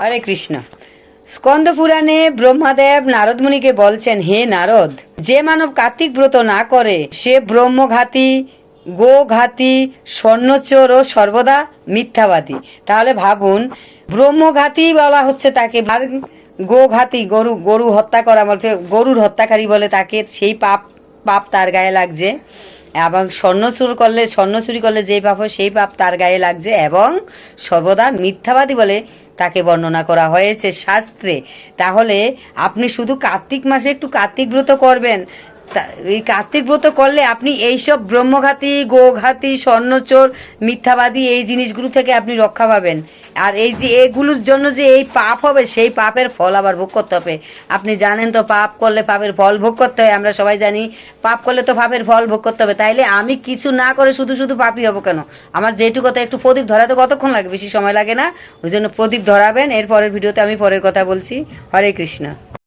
হরে কৃষ্ণ। স্কন্দ পুরাণে ব্রহ্মাদেব নারদ মুনিকে বলছেন, হে নারদ, যে মানব কার্তিক ব্রত না করে, সে ব্রহ্মঘাতী, গোঘাতী, স্বর্ণচোর ও সর্বদা মিথ্যাবাদী। তাহলে ভাবুন, ব্রহ্মঘাতী বলা হচ্ছে তাকে গোঘাতী, গরু গরু হত্যা করা বলছে, গরুর হত্যাকারী বলে তাকে সেই পাপ পাপ তার গায়ে লাগছে। এবং স্বর্ণচুর করলে, স্বর্ণচুরি করলে যেই পাপ হয়, সেই পাপ তার গায়ে লাগছে এবং সর্বদা মিথ্যাবাদী বলে তাকে বর্ণনা করা হয়েছে শাস্ত্রে। তাহলে আপনি শুধু কার্তিক মাসে একটু কার্তিক ব্রত করবেন। এই কার্তিক ব্রত করলে আপনি এইসব ব্রহ্মঘাতী, গোঘাতী, স্বর্ণচোর, মিথ্যাবাদী এই জিনিসগুলো থেকে আপনি রক্ষা পাবেন। আর এই যে এগুলোর জন্য যে এই পাপ হবে, সেই পাপের ফল আবার ভোগ করতে হবে। আপনি জানেন তো, পাপ করলে পাপের ফল ভোগ করতে হয়, আমরা সবাই জানি। পাপ করলে তো পাপের ফল ভোগ করতে হবে। তাইলে আমি কিছু না করে শুধু শুধু পাপই হব কেন? আমার যেটুকু কথা, একটু প্রদীপ ধরাতে কতক্ষণ লাগে? বেশি সময় লাগে না? ওই জন্য প্রদীপ ধরাবেন এর পরের ভিডিওতে আমি পরের কথা বলছি। হরে কৃষ্ণ।